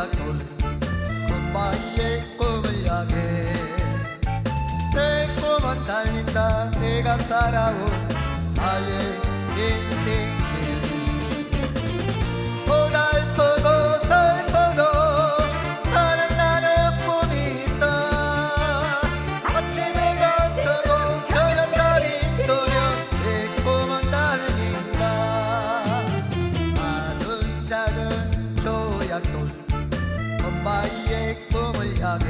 약돌 건바위에 꿈을 향해. 내 꿈은 달린다 내가 살아온 나의 세상에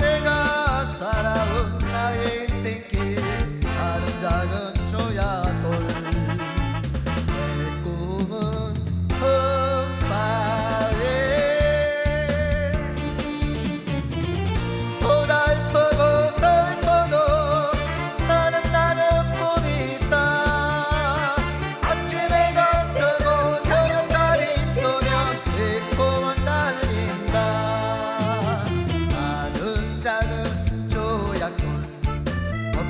내가 살아온 나의 인생길 아름다운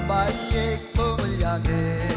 baik kemuliaan